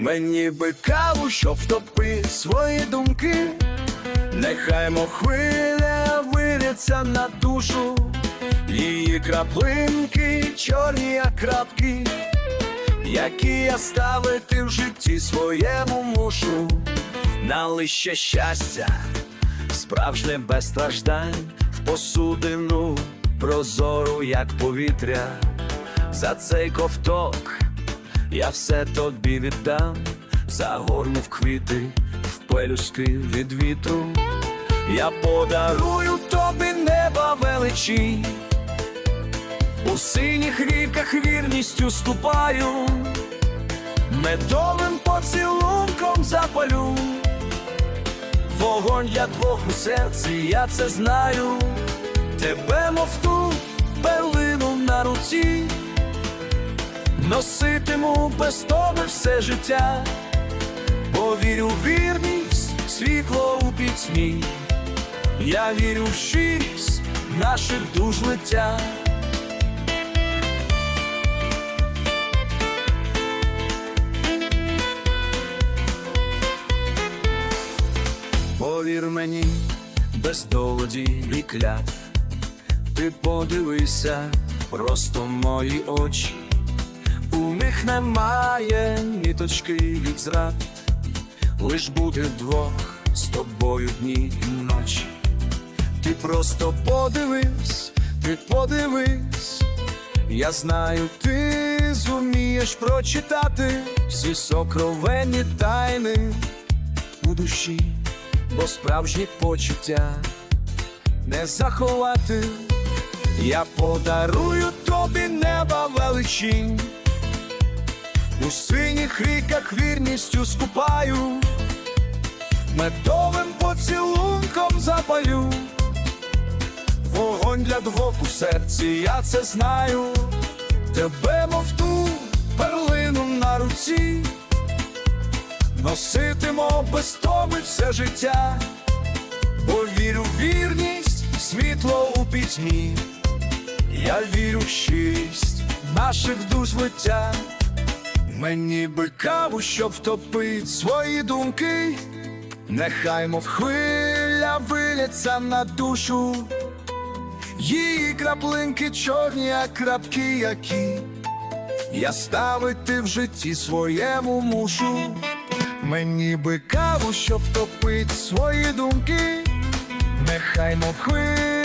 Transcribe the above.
Мені би каву, щоб втопи свої думки, нехай хвиля виляться на душу, її краплинки, чорні як крапки, які я ставити в житті своєму мушу, Налий ще щастя, справжнє без страждань, в посудину прозору, як повітря, за цей ковток я все тобі віддам, загорну в квіти, в пелюстки від вітру. Я подарую тобі неба величі, у синіх ріках вірністю ступаю, медовим поцілунком запалю, вогонь для двох у серці, я це знаю, тебе мов Носитиму без тебе все життя, бо вірю в вірність, світло у пітьмі, я вірю в щирість наших душ лиття. Повір мені, без доводів і клятв, ти подивися, просто в мої очі. Них немає ніточки від зрад, лиш бути вдвох з тобою дні і ночі. Ти просто подивись, ти подивись, я знаю, ти зумієш прочитати всі сокровенні тайни у душі, бо справжні почуття не заховати. Я подарую тобі неба величінь, у синіх ріках вірністю скупаю, медовим поцілунком запалю, вогонь для двох у серці, я це знаю, тебе мов ту перлину на руці, носитимо без томи все життя, бо вірю в вірність, світло у пітьмі. Я вірю в щирість наших душ лиття. Мені би каву, щоб втопить свої думки, нехай мов хвиля виляться на душу, її краплинки чорні, як крапки, які. Я ставити в житті своєму мушу. Мені би каву, щоб втопить свої думки, нехай мов хвиля